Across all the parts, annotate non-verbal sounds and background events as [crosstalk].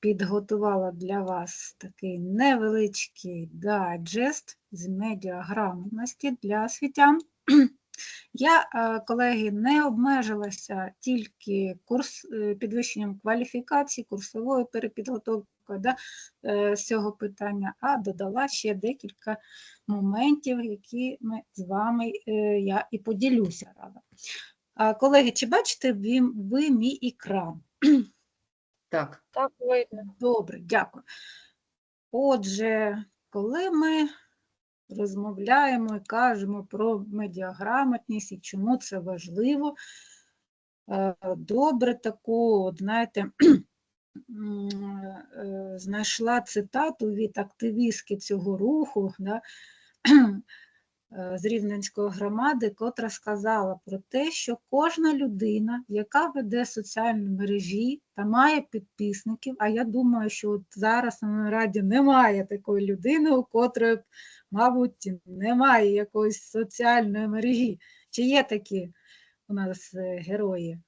підготувала для вас такий невеличкий дайджест з медіаграмотності для освітян. [clears throat] Я, е, колеги, не обмежилася тільки курс е, підвищенням кваліфікації, курсовою перепідготовкою да, е, з цього питання, а додала ще декілька моментів, які ми з вами я і поділюся рада. Колеги, чи бачите ви, ви мій екран? [clears throat] Так, Так, видно. Добре, дякую. Отже, коли ми розмовляємо і кажемо про медіаграмотність і чому це важливо, е, добре таку, от знаєте, [clears throat] е, знайшла цитату від активістки цього руху, да, з Рівненської громади, котра сказала про те, що кожна людина, яка веде соціальні мережі та має підписників, а я думаю, що от зараз на раді немає такої людини, у котрої, мабуть, немає якоїсь соціальної мережі. Чи є такі у нас е, герої?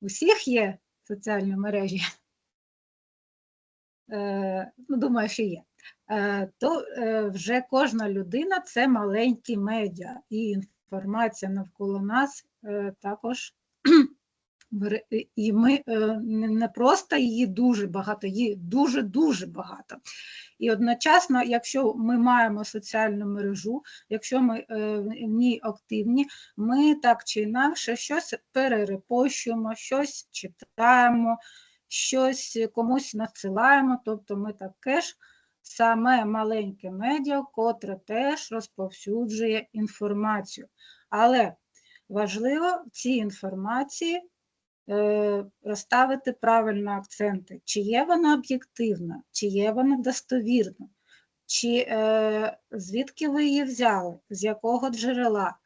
Усіх є соціальні мережі? Е, ну, думаю, що є. Е, то е, вже кожна людина це маленькі медіа, і інформація навколо нас е, також. [clears throat] і- ми не просто її дуже багато, її дуже-дуже багато. І одночасно, якщо ми маємо соціальну мережу, якщо ми в ній активні, ми так чи інакше щось перерепощуємо, щось читаємо, щось комусь надсилаємо, тобто ми таке ж саме маленьке медіа, котре теж розповсюджує інформацію. Але важливо в цій інформації е, розставити правильно акценти, чи є вона об'єктивна, чи є вона достовірна, чи е, звідки ви її взяли, з якого джерела,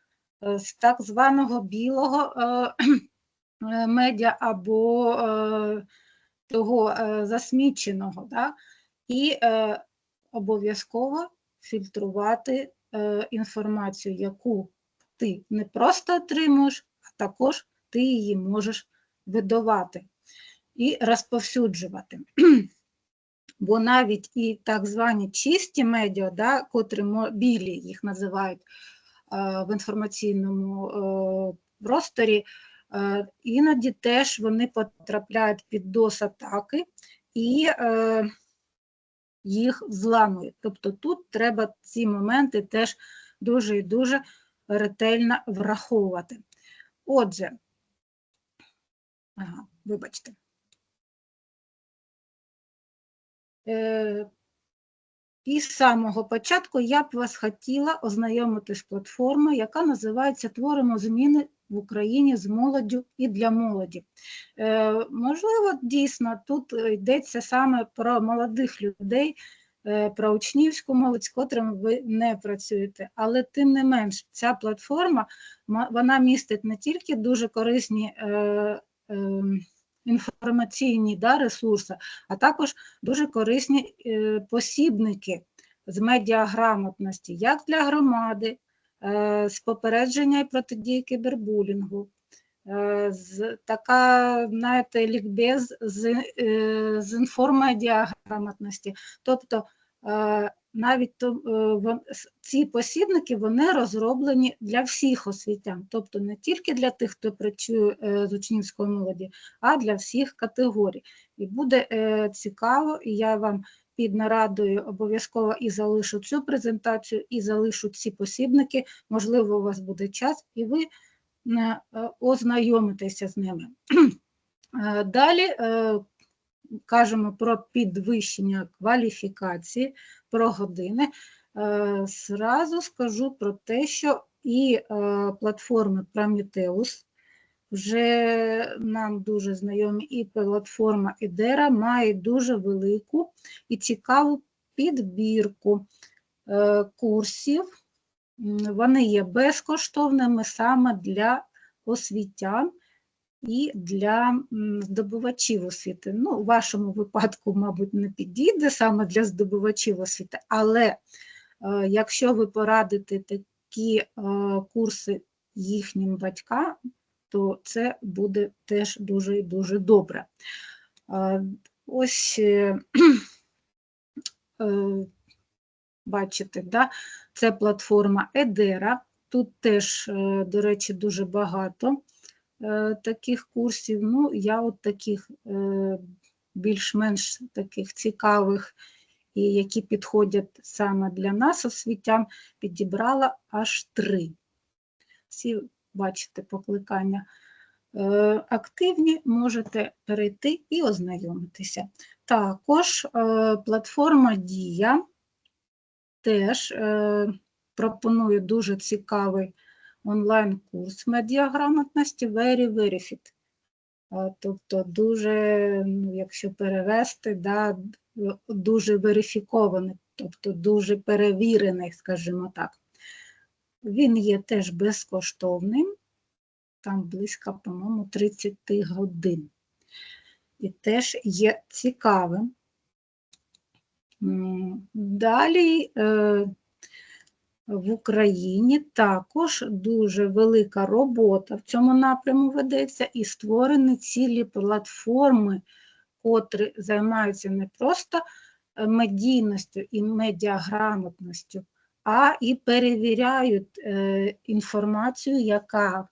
е, з так званого білого [clears throat] медіа або того засміченого. Да? І е, обов'язково фільтрувати е, інформацію, яку ти не просто отримуєш, а також ти її можеш видавати і розповсюджувати. [clears throat] Бо навіть і так звані чисті медіа, да, котрі білі їх називають е, в інформаційному е, просторі, іноді теж вони потрапляють під дос-атаки і їх зламують. Тобто тут треба ці моменти теж дуже і дуже ретельно враховувати. Отже, ага, вибачте. Е, із самого початку я б вас хотіла ознайомити з платформою, яка називається Творимо зміни в Україні з молоддю і для молоді. Е, можливо, дійсно тут йдеться саме про молодих людей, е, про учнівську молодь, з котрими ви не працюєте. Але тим не менш, ця платформа вона містить не тільки дуже корисні е, е, інформаційні да, ресурси, а також дуже корисні е, посібники з медіаграмотності, як для громади, з попередження і протидії кібербулінгу, е, така, знаєте, лікбез з, е, з інформедіаграмотності. Тобто е, навіть то, е, ці посібники вони розроблені для всіх освітян, тобто не тільки для тих, хто працює е, з учнівської молоді, а для всіх категорій. І буде е, цікаво, і я вам під нарадою обов'язково і залишу цю презентацію, і залишу ці посібники. Можливо, у вас буде час, і ви е, е, ознайомитеся з ними. [clears throat] Е, Далі кажемо про підвищення кваліфікації, про години. Зразу скажу про те, що і платформи Prometheus, вже нам дуже знайомі, і платформа Ідера має дуже велику і цікаву підбірку е, курсів. Вони є безкоштовними саме для освітян і для здобувачів освіти. Ну, у вашому випадку, мабуть, не підійде саме для здобувачів освіти, але е, якщо ви порадите такі е, курси їхнім батькам, то це буде теж дуже і дуже добре. Ось е, е, бачите, да? це платформа Едера. Тут теж, е, до речі, дуже багато таких курсів. Ну, я от таких більш-менш таких цікавих і які підходять саме для нас, освітян, підібрала аж три. Всі бачите покликання е, активні, можете перейти і ознайомитися. Також е, платформа Дія теж е, пропонує дуже цікавий онлайн-курс медіаграмотності Very Verifit. Е, Тобто дуже, ну, якщо перевести, да, дуже верифікований, тобто дуже перевірений, скажімо так. Він є теж безкоштовним, там близько, по-моєму, 30 годин. І теж є цікавим. Далі е, в Україні також дуже велика робота в цьому напряму ведеться і створені цілі платформи, котрі займаються не просто е, медійністю і медіаграмотністю, а і перевіряють е, інформацію, яка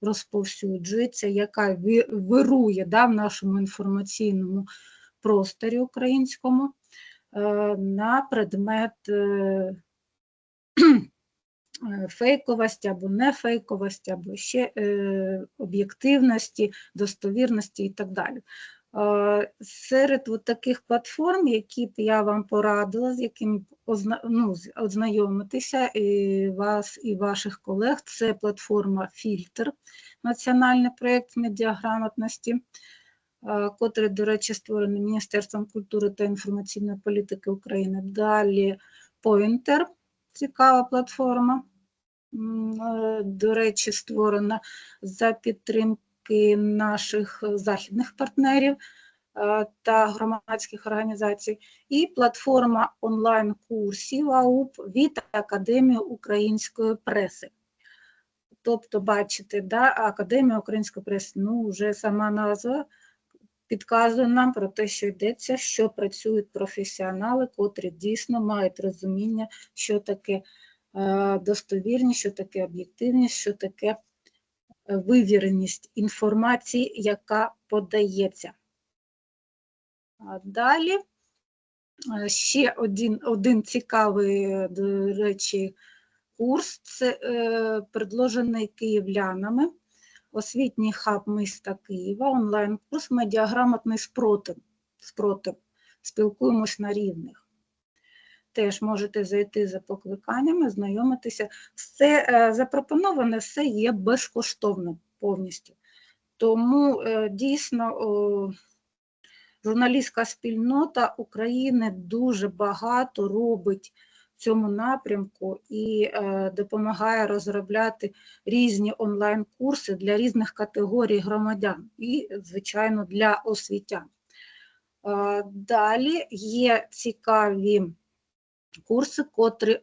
розповсюджується, яка вирує да, в нашому інформаційному просторі українському е, на предмет е, [clears throat] фейковості або нефейковості, або ще об'єктивності, достовірності і так далі. Серед от таких платформ, які б я вам порадила, з якими б озна- ну, ознайомитися і вас і ваших колег, це платформа Фільтр, національний проєкт медіаграмотності, котрий, до речі, створений Міністерством культури та інформаційної політики України. Далі Pointer, цікава платформа, е, до речі, створена за підтримки наших е, західних партнерів е, та громадських організацій, і платформа онлайн-курсів АУП від Академії української преси. Тобто, бачите, да, Академія української преси, ну, вже сама назва підказує нам про те, що йдеться, що працюють професіонали, котрі дійсно мають розуміння, що таке е, достовірність, що таке об'єктивність, що таке вивіреність інформації, яка подається. Далі е, ще один, один цікавий, до речі, курс, це е, предложений київлянами, освітній хаб міста Києва, онлайн-курс «Медіаграмотний спротив». спротив. Спілкуємось на рівних. Теж можете зайти за покликаннями, знайомитися. Все е, запропоноване, все є безкоштовним повністю. Тому е, дійсно журналістська спільнота України дуже багато робить в цьому напрямку і е, допомагає розробляти різні онлайн-курси для різних категорій громадян і, звичайно, для освітян. Е, Далі є цікаві курси, котрі е,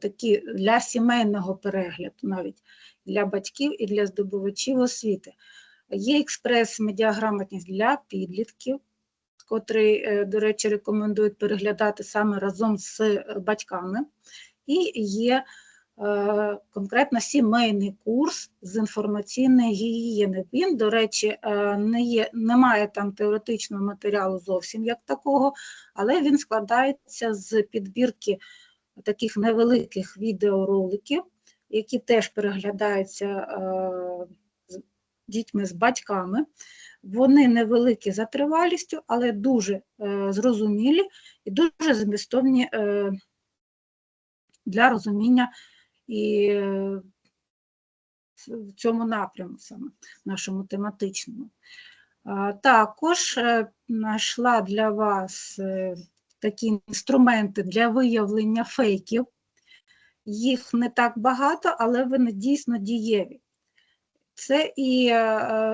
такі для сімейного перегляду, навіть для батьків і для здобувачів освіти. Є експрес-медіаграмотність для підлітків, котрий, е, до речі, рекомендують переглядати саме разом з е, батьками. І є конкретно сімейний курс з інформаційної гігієни. Він, до речі, е, не є, немає там теоретичного матеріалу зовсім як такого, але він складається з підбірки таких невеликих відеороликів, які теж переглядаються е, з дітьми з батьками. Вони невеликі за тривалістю, але дуже е, зрозумілі і дуже змістовні е, для розуміння і е, в цьому напряму саме нашому тематичному. Також е, знайшла для вас е, такі інструменти для виявлення фейків. Їх не так багато, але вони дійсно дієві. Це і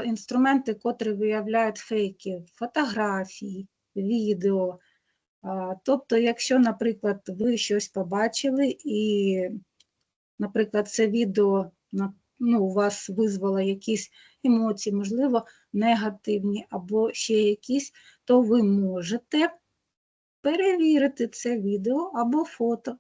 інструменти, котрі виявляють фейки, фотографії, відео. Тобто, якщо, наприклад, ви щось побачили і, наприклад, це відео ну, у вас визвало якісь емоції, можливо, негативні або ще якісь, то ви можете перевірити це відео або фото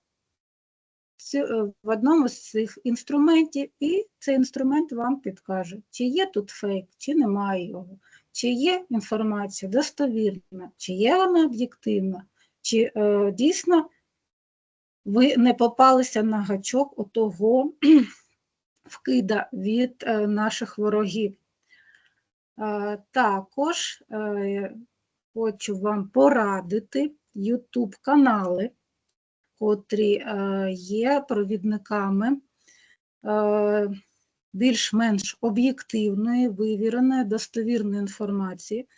е, в одному з цих інструментів, і цей інструмент вам підкаже, чи є тут фейк, чи немає його, чи є інформація достовірна, чи є вона об'єктивна, чи е, дійсно ви не попалися на гачок отого [clears throat] вкида від е, наших ворогів. Е, Також е, хочу вам порадити YouTube канали, котрі є провідниками більш-менш об'єктивної, вивіреної, достовірної інформації,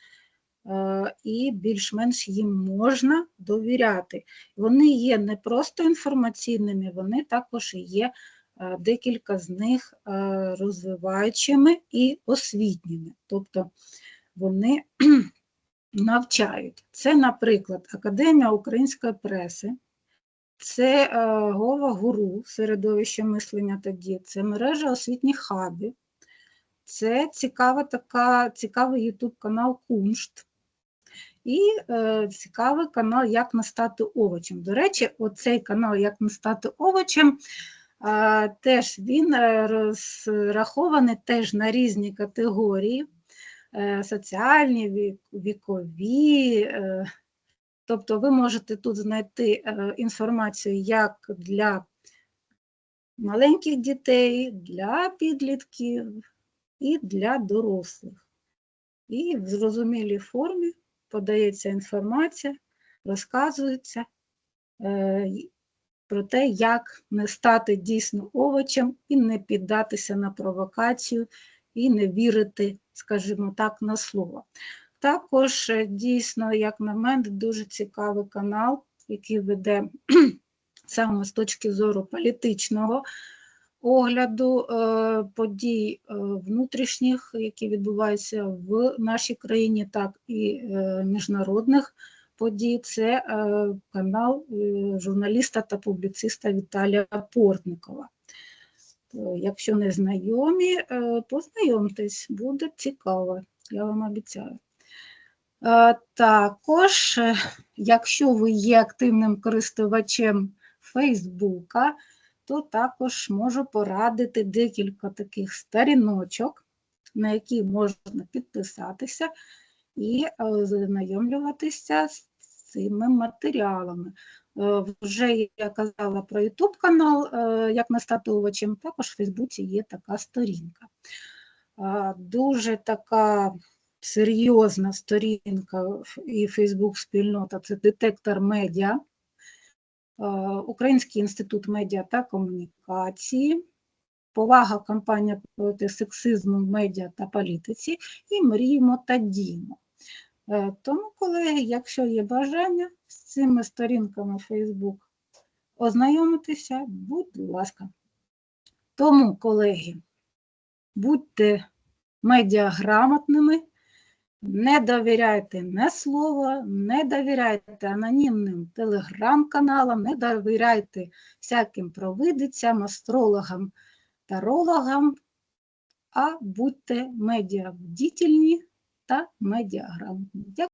і більш-менш їм можна довіряти. Вони є не просто інформаційними, вони також є е, декілька з них е, розвиваючими і освітніми. Тобто вони [clears throat] навчають. Це, наприклад, Академія української преси, це е, Гова Гуру, середовище мислення та дій, це мережа освітніх хабів, це цікава така, цікавий YouTube канал Куншт. І е, цікавий канал Як не стати овочем. До речі, оцей канал Як не стати овочем, е, теж він е, розрахований теж на різні категорії, е, соціальні, вік- вікові. е, Тобто ви можете тут знайти е, інформацію як для маленьких дітей, для підлітків і для дорослих. І в зрозумілій формі подається інформація, розказується е, про те, як не стати дійсно овочем і не піддатися на провокацію, і не вірити, скажімо так, на слово. Також е, дійсно, як на мене, дуже цікавий канал, який веде [clears throat] саме з точки зору політичного огляду е, подій е, внутрішніх, які відбуваються в нашій країні, так і е, міжнародних подій. Це канал журналіста та публіциста Віталія Портникова. Якщо не знайомі, познайомтесь, буде цікаво, я вам обіцяю. Також, якщо ви є активним користувачем Фейсбука, то також можу порадити декілька таких сторіночок, на які можна підписатися і е, знайомлюватися з цими матеріалами. Е, Вже я казала про YouTube канал, е, як овочем, також в Фейсбуці є така сторінка. Е, Дуже така серйозна сторінка і Фейсбук-спільнота це детектор медіа, е, Український інститут медіа та комунікації, повага кампанія проти сексизму в медіа та політиці і мріємо та діємо. Е, Тому, колеги, якщо є бажання з цими сторінками Facebook ознайомитися, будь ласка. Тому, колеги, будьте медіаграмотними, не довіряйте не слово, не довіряйте анонімним телеграм-каналам, не довіряйте всяким провидицям, астрологам, тарологам, а будьте медіабдітельні та медіаграмотні.